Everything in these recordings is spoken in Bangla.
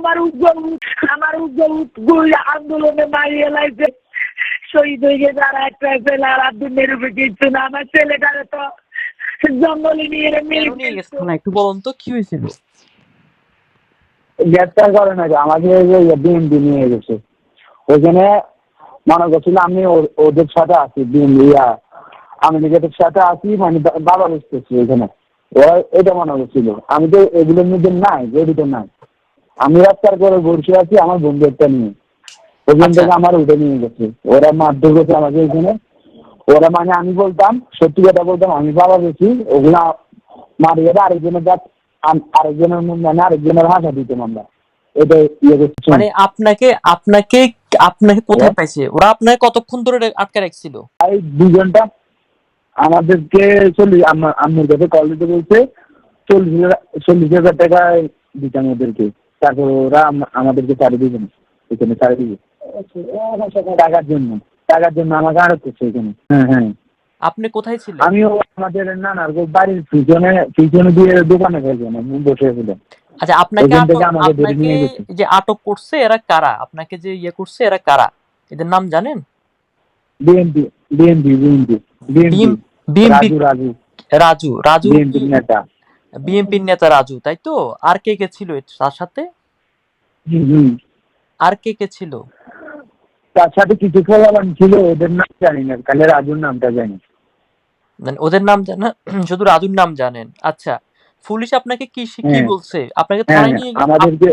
আমার উজ্জ্বল আমার উজ্জ্বল গুলি আন্দোলনে মারিয়ে লাইছে। শহীদ হয়ে গেছে আর একটা ছেলে আর আব্দুল উপরে কিছু না আমার ছেলেটারে তো জঙ্গলে নিয়ে গেছে? একটু বলুন তো কি হয়েছিল? গ্রেপ্তার করে না বিএনপি নিয়ে গেছে। ওইখানে মনে করছিল আমি ও- ওদের সাথে আছি বিএনপি ইয়া। আমি নিজেদের সাথে আছি মানে বাবা বুঝতেছি ওইখানে। ওরা এটা মনে করছিল। আমি তো এগুলোর মধ্যে নাই জড়িত নাই। আমি রাস্তার করে বসে আছি আমার বন্ধুটা নিয়ে। ওখান আচ্ছা। থেকে আমার উঠে নিয়ে গেছে। ওরা মারধর করছে আমাকে ওইখানে ওরা মানে আমি বলতাম সত্যি কথা বলতাম আমি বাবা গেছি ওগুলা মারিয়ে দেয় আরেকজনের গাছ আরেকজনের মানে আরেকজনের হাসা দিতাম আমরা। এটা ইয়ে করছি। মানে আপনাকে আপনাকে আপনাকে কোথায় পাইছে? ওরা আপনাকে কতক্ষণ ধরে আটকে রাখছিল? এই দুজনটা আমাদেরকে চল্লিশ আমার আম্মুর কাছে কল দিতে বলছে চল্লিশ হাজার চল্লিশ হাজার টাকা দিতাম ওদেরকে। তারপর ওরা আম- আমাদেরকে ছাড়ে দিবে না এখানে ছাড়ে দিবে টাকার জন্য টাকার জন্য আমাকে আরও করছে এখানে। হ্যাঁ হ্যাঁ। আপনি কোথায় ছিলেন? আমিও আমাদের নানার বাড়ির পিছনে পিছনে দিয়ে দোকানে গেছিলাম বসে ছিলাম। আচ্ছা আপনাকে যে আটক করছে এরা কারা? আপনাকে যে ইয়ে করছে এরা কারা? এদের নাম জানেন? BNP BNP BNP BNP Raju Raju. Raju বিএনপির নেতা। বিএনপির নেতা রাজু তাই তো? আর কে কে ছিল তার সাথে। আর কে কে ছিল? তার সাথে কিছু ফলাফল ছিল ওদের নাম জানি না খালি রাজুর নামটা জানি। মানে ওদের নাম জানেন শুধু রাজুর নাম জানেন। আচ্ছা পুলিশ আপনাকে কি কি হ্যাঁ। বলছে? আপনাকে হ্যাঁ থানায় নিয়ে আমাদেরকে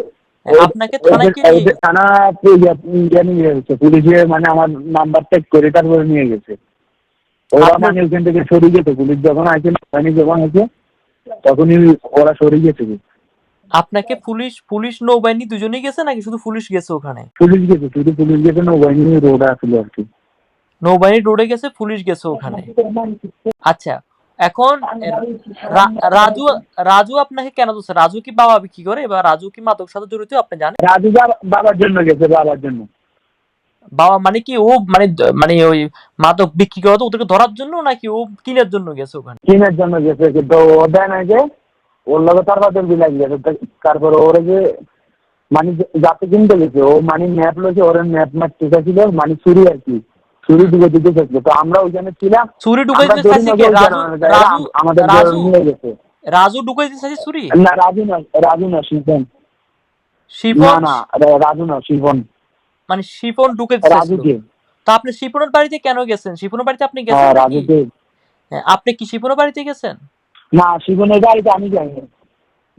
আপনাকে থানায় কে থানা নিয়ে গেছে। পুলিশে মানে আমার নাম্বার চেক করে তারপরে নিয়ে গেছে। ওরা মানে ওখান থেকে সরে গেছে। পুলিশ যখন আছে মানে যখন আছে তখনই ওরা সরে গেছে। আপনাকে পুলিশ পুলিশ নৌবাহিনী দুজনেই গেছে নাকি শুধু পুলিশ গেছে ওখানে? পুলিশ গেছে শুধু পুলিশ গেছে নৌবাহিনী রোড আসলো আর কি। নৌবাহিনী রোডে গেছে পুলিশ গেছে ওখানে। আচ্ছা এখন রাজু রাজু আপনাকে কেন ধরছে? রাজু কি বাবা বিক্রি করে? বা রাজু কি মাদক সাথে জড়িত আপনি জানেন? রাজু বাবার জন্য গেছে বাবার জন্য। বাবা মানে কি ও মানে মানে ওই মাদক বিক্রি করে তো ওদেরকে ধরার জন্য নাকি ও কিনার জন্য গেছে ওখানে? কিনার জন্য গেছে ও দেয় না যে ওর লগে তার বাদের বিলাই গেছে তারপরে ওরে যে মানে যাতে কিনতে গেছে ও মানে ম্যাপ ওর ম্যাপ ম্যাপ ছিল মানে চুরি আর কি। চুরি চাইছিল তো আমরা ওইখানে ছিলাম চুরি ঢুকাই আমরা দিতে ধরি চাইছে না কে? যে রাজু আমাদের নিয়ে গেছে। রাজু ঢুকাই দিতে চাইছে চুরি? না রাজু না রাজু না শিবন। না শিপন না রাজু না শিবন। মানে শিপন ঢুকে রাজুকে তা আপনি শিপনের বাড়িতে কেন গেছেন? শিপনের বাড়িতে আপনি হ্যাঁ গেছেন নাকি রাজুকে হ্যাঁ, আপনি কি শিপনের বাড়িতে গেছেন? না শিবনের বাড়িতে আমি যাইনি।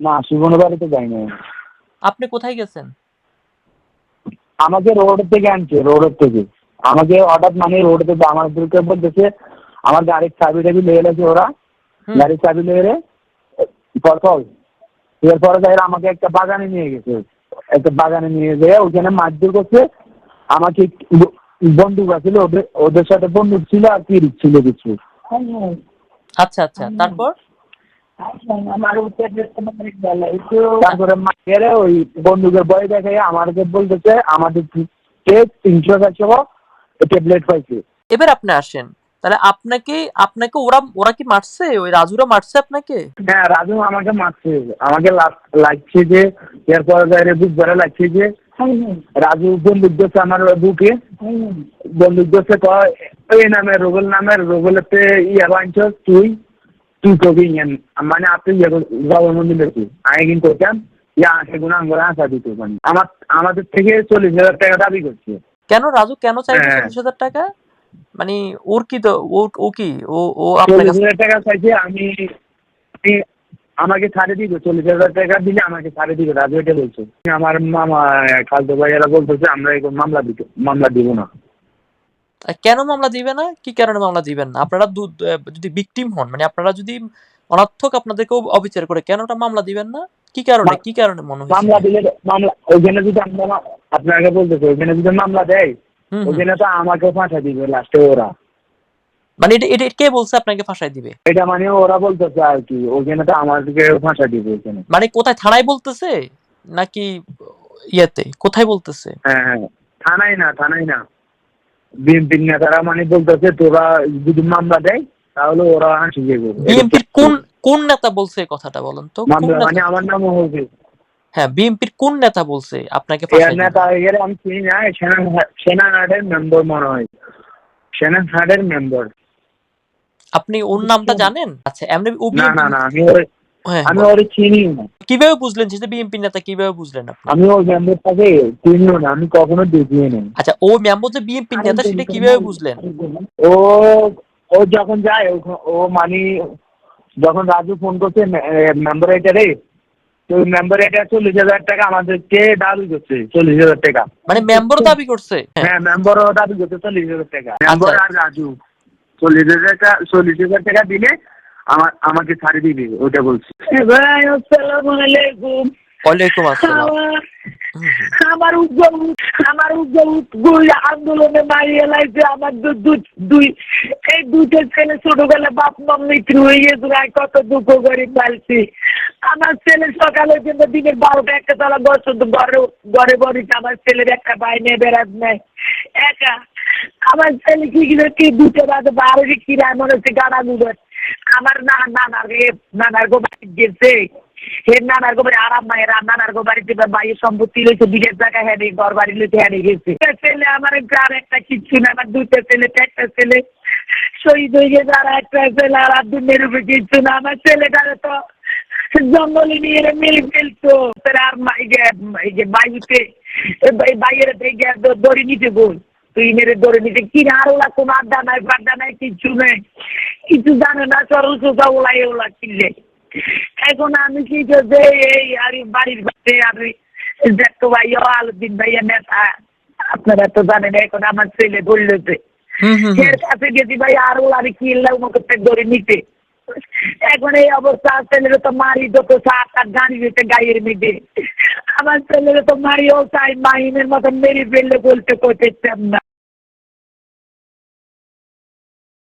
না শিবনের বাড়িতে যাইনি আপনি কোথায় গেছেন? আমাকে রোড থেকে আনছে রোড থেকে। আমাকে হঠাৎ মানে রোড থেকে আমাদেরকে বলতেছে আমার গাড়ির চাবি টাবি লেগে গেছে ওরা। গাড়ির চাবি লেগে রে পরপর। এরপরে যাই আমাকে একটা বাগানে নিয়ে গেছে। একটা বাগানে নিয়ে যেয়ে ওখানে মারধর করছে। আমাকে বন্দুক আছিল ওদের ওদের সাথে বন্দুক ছিল আর কি ছিল কিছু। আচ্ছা আচ্ছা। তারপর? আমার তারপরে মায়ের ওই বন্দুকের বই দেখে আমাদেরকে বলতেছে আমাদের তিনশো চারশো ট্যাবলেট পাইছে। এবার আপনি আসেন। তাহলে আপনাকে আপনাকে ওরা ওরা কি মারছে? ওই রাজুরা মারছে আপনাকে? হ্যাঁ রাজু আমাকে মারছে। আমাকে লাগছে যে এরপর বাইরে বুক ভরে লাগছে যে রাজু বন্দুক দিচ্ছে আমার বুকে। বন্দুক দিচ্ছে কয় এই নামে রোগল নামে রোগলেতে ইয়া বাঞ্চ তুই? তুই কবি ইয়ান মানে আপনি ইয়ে গভর্নমেন্ট দেখি আমি কিন্তু করতাম ইয়া সেগুলো আমরা আশা দিত মানে আমার আমাদের থেকে চল্লিশ হাজার টাকা দাবি করছে কেন রাজু কেন চাইছে হ্যাঁ। চল্লিশ হাজার টাকা মানে ওর কি তো ও কি ও ও আপনার হাজার টাকা চাইছে আমি আমি আমাকে ছাড়ে দিবে চল্লিশ হাজার টাকা দিলে আমাকে ছাড়ে দিবে রাজু এটা বলছে আমার মামা খালতো ভাইয়েরা বলতেছে আমরা মামলা দিতে মামলা দিব না কেন মামলা দিবে না? কি কারণে মামলা দিবেন না? আপনারা যদি ভিকটিম হন মানে আপনারা যদি অনর্থক আপনাদেরকে অবিচার করে কেন ওটা মামলা দিবেন না? কি কারণে? কি কারণে মনে হয় মামলা দিলে মামলা ওইখানে যদি আমরা আপনাকে বলতেছে ওইখানে যদি মামলা দেয়। ওইখানে তো আমাকে ফাঁসা দিবে লাস্টে ওরা। মানে এটা এটা কে বলছে আপনাকে ফাঁসাই দিবে? এটা মানে ওরা বলতেছে আর কি ওইখানে তো আমাদেরকে ফাঁসা দিবে ওইখানে। মানে কোথায় থানায় বলতেছে? নাকি ইয়েতে? কোথায় বলতেছে? হ্যাঁ হ্যাঁ। থানায় না থানায় না। বিএনপির নেতারা মানে বলতেছে তোরা যদি মামলা দেয় তাহলে ওরা হাসি যাবে বিএনপির কোন কোন নেতা বলছে এই কথাটা বলেন তো? মানে আমার নামও হবে হ্যাঁ বিএনপির কোন নেতা বলছে? আপনাকে? নেতা এর আমি চিনি না সেনা সেনাহাটের মেম্বার মনে হয়। সেনাহাটের মেম্বার। আপনি ওর নামটা জানেন? আচ্ছা এমনি না না না আমি আমি ওর চিনি না। কীভাবে বুঝলেন যে বিএনপি নেতা কীভাবে বুঝলেন আপনি? আমি ওই মেম্বারটাকে চিনিও না আমি কখনো দেখিও না আচ্ছা ও মেম্বার যে বিএনপি নেতা সেটা কীভাবে বুঝলেন? ও ও যখন যায় ও- মানে যখন রাজু ফোন করছে মেম্বার এটারে তো মেম্বার এটা চল্লিশ হাজার টাকা আমাদেরকে দাবি করছে চল্লিশ হাজার টাকা। মানে মেম্বার দাবি করছে? হ্যাঁ। হ্যাঁ মেম্বারও দাবি করছে চল্লিশ হাজার টাকা। মেম্বার আর রাজু চল্লিশ হাজার টাকা চল্লিশ হাজার টাকা দিলে আমার আমাকে ছাড়ি দিবে ওটা বলছি। ভাই আসসালামু আলাইকুম। ওয়ালাইকুম আসসালাম। আমার উজ্জ্বল আমার উজ্জ্বল গুল আন্দোলনে মারিয়ে লাইছে আমার দুই এই দুটো ছেলে ছোটবেলা বাপ মা মৃত্যু হয়ে গেছে কত দুঃখ করে পালছি আমার ছেলে সকালে কিন্তু দিনের বারোটা একটা তলা ঘর শুধু ঘরে ঘরে বলিছে আমার ছেলের একটা ভাই নিয়ে বেড়াত নাই। একা। আমার ছেলে কি কি দুটো রাতে বারো কি রায় মনে হচ্ছে গাড়া গুলো আমার না নানার এ- নানার গো বাড়ি গেছে। হে নানার গো বাড়ি, আরাম মায়ের, নানার গো বাড়িতে বাইয়ের সম্পত্তি লইছে বিলের জায়গা হ্যাঁ ঘর বাড়ি লইতে হ্যাঁ গেছে। ছেলে, আমার আর একটা কিচ্ছু না আমার দুইটা ছেলে একটা ছেলে। শহীদ হয়ে গেছে, আর একটা ছেলে, আর আব্দুল মেরুবে কিচ্ছু না আমার ছেলেটারে তো জঙ্গলে নিয়ে মেরে ফেলতো। আর মা- এই যে- এই যে বাইতে বাইয়ের দড়ি নিতে বল। তুই মেরে দড়ি নিতে কি না আর ওলা কোনো আড্ডা নাই ফাড্ডা নাই কিচ্ছু নেই। কিছু জানে না সরল সোজা ওলাই ওলা কিনলে। এখন আমি কি করছে এই আর বাড়ির পাশে আমি দেখতো ভাইয়া আলুদ্দিন ভাইয়া নেতা। আপনারা তো জানেন এখন আমার ছেলে হুম, হুম। এর কাছে গেছি ভাই আর ও কি ওকে ধরে নিতে? এখন এই অবস্থা ছেলেরা তো মারি যত সাত আট গাড়ি যেতে গায়ের মেঘে আমার ছেলেরা তো মারিও চাই মাহিনের মতন মেরে ফেললে বলতে করতে না।